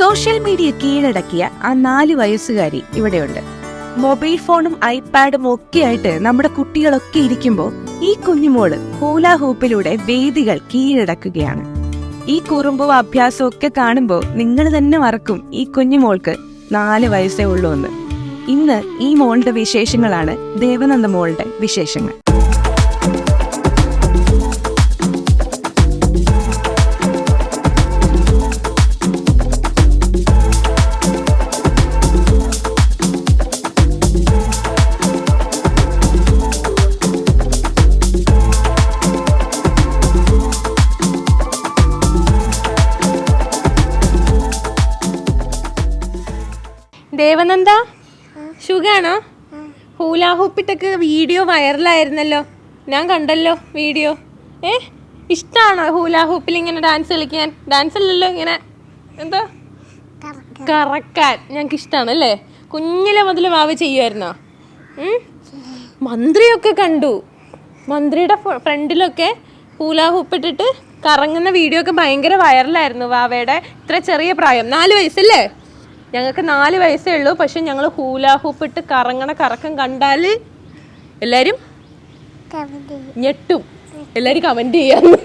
Social media കീഴടക്കിയ ആ നാല് വയസ്സുകാരി ഇവിടെയുണ്ട്. മൊബൈൽ ഫോണും ഐപാഡും ഒക്കെ ആയിട്ട് നമ്മുടെ കുട്ടികളൊക്കെ ഇരിക്കുമ്പോൾ ഈ കുഞ്ഞുമോൾ ഹൂലാഹൂപ്പിലൂടെ വേദികൾ കീഴടക്കുകയാണ്. ഈ കുറുമ്പും അഭ്യാസവും ഒക്കെ കാണുമ്പോൾ നിങ്ങൾ തന്നെ മറക്കും ഈ കുഞ്ഞുമോൾക്ക് നാല് വയസ്സേ ഉള്ളൂ എന്ന് ഇന്ന് ഈ മോളുടെ വിശേഷങ്ങളാണ് ദേവനന്ദ മോളുടെ വിശേഷങ്ങൾ. ദേവനന്ദ? സുഖാണോ? ഹൂലാഹൂപ്പിട്ടൊക്കെ വീഡിയോ വൈറലായിരുന്നല്ലോ. ഞാൻ കണ്ടല്ലോ വീഡിയോ. ഏ? ഇഷ്ടമാണോ ഹൂലാഹൂപ്പിൽ ഇങ്ങനെ ഡാൻസ് കളിക്കാൻ? ഡാൻസ് അല്ലല്ലോ ഇങ്ങനെ എന്താ? കറക്കാൻ. ഞങ്ങൾക്ക് ഇഷ്ടമാണ് അല്ലേ? കുഞ്ഞിലെ മുതൽ വാവ് ചെയ്യുമായിരുന്നോ മന്ത്രിയൊക്കെ കണ്ടു. മന്ത്രിയുടെ ഫ്രണ്ടിലൊക്കെ ഹൂലാഹൂപ്പിട്ടിട്ട് കറങ്ങുന്ന വീഡിയോ ഒക്കെ ഭയങ്കര വൈറലായിരുന്നു വാവയുടെ ഇത്ര ചെറിയ പ്രായം. നാല് വയസ്സല്ലേ? ഞങ്ങൾക്ക് നാല് വയസ്സേ ഉള്ളൂ. പക്ഷെ ഞങ്ങൾ ഹൂലാഹൂപ്പിട്ട് കറങ്ങണ കറക്കം കണ്ടാൽ എല്ലാവരും ഞെട്ടും. എല്ലാവരും കമന്റ് ചെയ്യാന്ന്.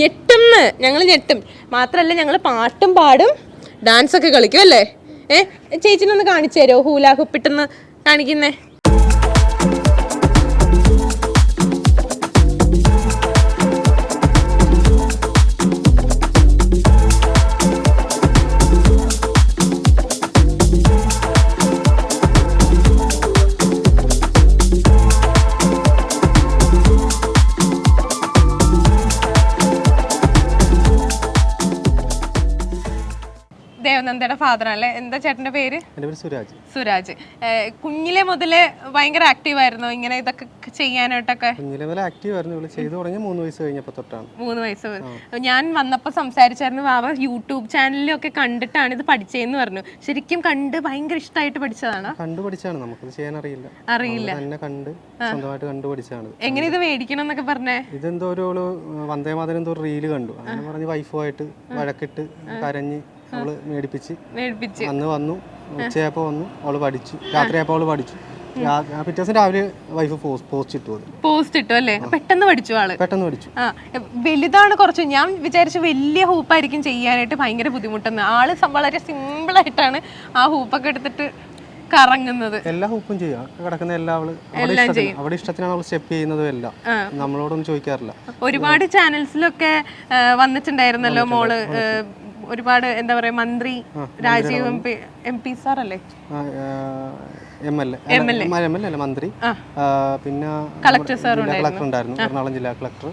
ഞെട്ടുന്ന്. ഞങ്ങൾ ഞെട്ടും. മാത്രമല്ല ഞങ്ങൾ പാട്ടും പാടും ഡാൻസ് ഒക്കെ കളിക്കും അല്ലേ? ഏ ചേച്ചിനൊന്ന് കാണിച്ചു തരുമോ ഹൂലാഹുപ്പിട്ടെന്ന് കാണിക്കുന്നേ? ദേവനന്ദയുടെ ഫാദർ അല്ലേ? എന്താ ചേട്ടന്റെ പേര്? സുരാജ്. സുരാജ്. കുഞ്ഞിലെ മുതലേ ഭയങ്കര ആക്റ്റീവ് ആയിരുന്നു ഇങ്ങനെ ഇതൊക്കെ ചെയ്യാനായിട്ടൊക്കെ? കുഞ്ഞിലെ മുതൽ ആക്റ്റീവ് ആയിരുന്നു. ഇവൾ ചെയ്തു തുടങ്ങി മൂന്ന് വയസ്സ് തൊട്ടാണ്. മൂന്ന് വയസ്സ്. ഞാൻ വന്നപ്പോ സംസാരിച്ചായിരുന്നു വാവ യൂട്യൂബ് ചാനലിലൊക്കെ കണ്ടിട്ടാണ് ഇത് പഠിച്ചതെന്ന് പറഞ്ഞു. ശരിക്കും കണ്ട് ഭയങ്കര ഇഷ്ടമായിട്ട് പഠിച്ചതാണ്? കണ്ടു പഠിച്ചാണ്. നമുക്കത് ചെയ്യാൻ അറിയില്ല. അറിയില്ല തന്നെ കണ്ട് സ്വന്തമായിട്ട് കണ്ടു പഠിച്ചാണ് എങ്ങനെ ഇത് മേടിക്കണം എന്നൊക്കെ പറഞ്ഞേ? ഇതെന്തോ ഒരു അവൾ വന്ദേ മാതരം എന്തോ റീൽ കണ്ടു. അങ്ങനെ പറഞ്ഞ് വൈഫുമായിട്ട് വഴക്കിട്ട് കരഞ്ഞ് അവൾ മേടിപ്പിച്ച് മേടിപ്പിച്ച്. അന്ന് വന്നു ഉച്ചയായപ്പോൾ വന്നു അവൾ പഠിച്ചു. രാത്രിയായപ്പോൾ അവൾ പഠിച്ചു. പിറ്റേ ദിവസം രാവിലെ വൈഫ് പോസ്റ്റ് ഇട്ടു പോസ്റ്റ് ഇട്ടു അല്ലേ? പെട്ടെന്ന് പഠിച്ചു ആൾ. പെട്ടെന്ന് പഠിച്ചു. ആ. വലുതാണ് കുറച്ച്. ഞാൻ വിചാരിച്ചു വലിയ ഹൂപ്പായിരിക്കും ചെയ്യാനായിട്ട് ഭയങ്കര ബുദ്ധിമുട്ടെന്ന്. ആൾ വളരെ സിമ്പിൾ ആയിട്ടാണ് ആ ഹൂപ്പൊക്കെ എടുത്തിട്ട് കറങ്ങുന്നത്. എല്ലാ ഹൂപ്പും ചെയ്യും. കിടക്കുന്ന എല്ലാ അവൾ അവിടെ ഇഷ്ടത്തിന് അവിടെ ഇഷ്ടത്തിനാണ് അവൾ സ്റ്റെപ്പ് ചെയ്യുന്നതും എല്ലാം. നമ്മളോടൊന്നും ചോദിക്കാറില്ല. ഒരുപാട് ചാനൽസിലൊക്കെ വന്നിട്ടുണ്ടായിരുന്നല്ലോ മോൾ ഒരുപാട് എന്താ പറയാ മന്ത്രി Rajeev M P M P sir അല്ലേ എം എൽ എ. മന്ത്രി. പിന്നെ കളക്ടർ സാർ കളക്ടർ ഉണ്ടായിരുന്നു. എറണാകുളം ജില്ലാ കളക്ടർ.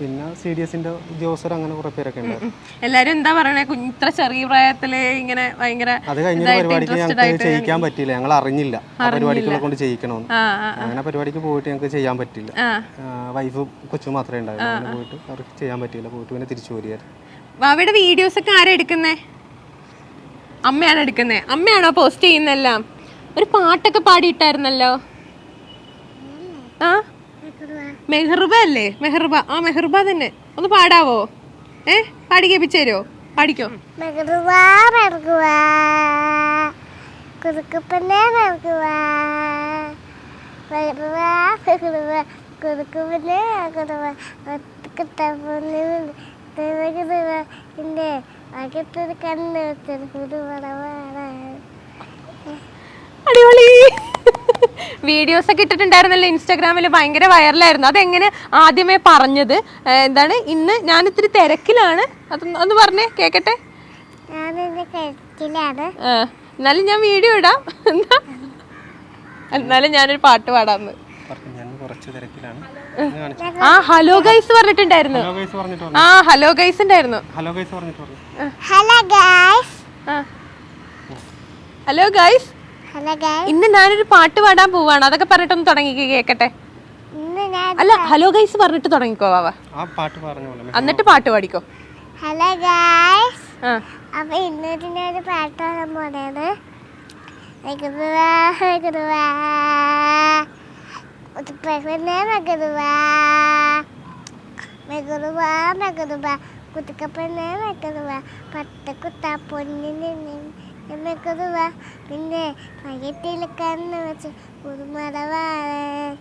പിന്നെ സി ഡി എസിന്റെ ഉദ്യോഗസ്ഥർ അങ്ങനെ കുറെ പേരൊക്കെ ഉണ്ടായിരുന്നു. എല്ലാരും എന്താ പറയണേ? ഇത്ര ചെറിയ പ്രായത്തിൽ ഇങ്ങനെ ഭയങ്കര അത് കഴിഞ്ഞ പരിപാടിക്ക് ഞങ്ങൾക്ക് ചെയ്യിക്കാൻ പറ്റിയില്ല. ഞങ്ങൾ അറിഞ്ഞില്ല. പരിപാടിക്കുള്ള കൊണ്ട് ചെയ്യിക്കണമെന്ന് അങ്ങനെ പരിപാടിക്ക് പോയിട്ട് ഞങ്ങൾക്ക് ചെയ്യാൻ പറ്റില്ല വൈഫ് വൈഫും കൊച്ചും മാത്രമേ ഉണ്ടായിരുന്നു അങ്ങനെ പോയിട്ട് അവർക്ക് ചെയ്യാൻ പറ്റിയില്ല. പോയിട്ട് പിന്നെ തിരിച്ചു പോരുകയായിരുന്നു. വാവയുടെ വീഡിയോസ് ഒക്കെ ആരാ എടുക്കുന്നേ? അമ്മയാണ് എടുക്കുന്നേ? അമ്മയാണോ പോസ്റ്റ് ചെയ്യുന്നെല്ലാം ഒരു പാട്ടൊക്കെ പാടിയിട്ടായിരുന്നല്ലോ. ആ? മെഹർബ അല്ലേ? മെഹർബ ആ മെഹർബ തന്നെ. ഒന്ന് പാടാവോ? ഏ? പാടി കേൾപ്പിച്ചേരോ പാടിക്കോ. മെഹ്റുബ എന്റെ അകത്തൊരു കണ്ണ് വെച്ചൊരു കുറുവടവാണ് അടിപൊളി. വീഡിയോസ് ഒക്കെ ഇട്ടിട്ടുണ്ടായിരുന്നല്ലോ ഇൻസ്റ്റാഗ്രാമിൽ ഭയങ്കര വൈറലായിരുന്നു അതെങ്ങനെ ആദ്യമേ പറഞ്ഞത്? എന്താണ്? ഇന്ന് ഞാൻ ഇത്തിരി തിരക്കിലാണ്. അത് ഒന്ന് പറഞ്ഞേ കേക്കട്ടെ? എന്നാലും ഞാൻ വീഡിയോ ഇടാം. എന്നാ? എന്നാലും ഞാനൊരു പാട്ട് പാടാന്ന് കുറച്ച് തിരക്കിലാണ്. ആ ഹലോ ഗൈസ് പറഞ്ഞിട്ടുണ്ടായിരുന്നു. ആ ഹലോ ഗൈസ് ഉണ്ടായിരുന്നു. ഹലോ ഗൈസ് പറഞ്ഞിട്ട് പറഞ്ഞു ഹലോ ഗായ്സ്. Hello guys. ഇന്ന് ഞാനൊരു പാട്ട് പാടാൻ പോവാണ്. അതൊക്കെ പറഞ്ഞിട്ടൊന്ന് തുടങ്ങി കേക്കട്ടെ? ഇന്ന് ഞാൻ അല്ല ഹലോ ഗൈസ് പറഞ്ഞിട്ട് തുടങ്ങിക്കോ വാവ ആ പാട്ട് പറഞ്ഞ പോലെ എന്നിട്ട് പാട്ട് പാടിക്കോ. ഹലോ ഗൈസ് ആ. അപ്പൊ ഇന്നൊരു ഞാനൊരു പാട്ട് പാടാൻ പോണേണ് മെഗുവാ ഒരു പ്രകടന മെഗുവാ മെഗുവാ മെഗുവാ കുത്തിക്കപ്പന്നെ വെക്കുന്നത് പത്ത് കുത്ത പൊന്നിന് വെക്കുന്നത് പിന്നെ മകത്തിൽ കണ്ണ് വെച്ച് പുതുമടവാളൻ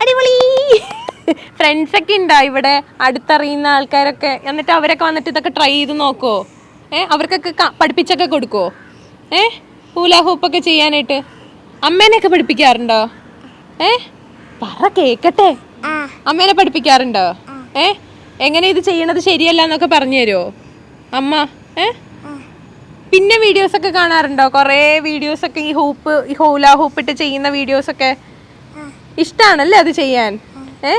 അടിപൊളി. ഫ്രണ്ട്സ് ഒക്കെ ഉണ്ടോ ഇവിടെ. അടുത്തറിയുന്ന ആൾക്കാരൊക്കെ. എന്നിട്ട് അവരൊക്കെ വന്നിട്ട് ഇതൊക്കെ ട്രൈ ചെയ്ത് നോക്കോ. ഏ അവർക്കൊക്കെ പഠിപ്പിച്ചൊക്കെ കൊടുക്കോ. ഏ ഹൂല ഹൂപ്പൊക്കെ ചെയ്യാനായിട്ട്. അമ്മേനെയൊക്കെ പഠിപ്പിക്കാറുണ്ടോ? ഏ? പറ കേക്കട്ടെ. അമ്മേനെ പഠിപ്പിക്കാറുണ്ടോ? ഏ? എങ്ങനെ ഇത് ചെയ്യണത് ശരിയല്ല എന്നൊക്കെ പറഞ്ഞു തരുമോ അമ്മ ഏ? പിന്നെ വീഡിയോസ് ഒക്കെ കാണാറുണ്ടോ? കുറേ വീഡിയോസ് ഒക്കെ ഈ ഹൂപ്പ് ഈ ഹൂല ഹൂപ്പ് ഇട്ട് ചെയ്യുന്ന വീഡിയോസ് ഒക്കെ? ഇഷ്ടാണല്ലേ അത് ചെയ്യാൻ? ഏ.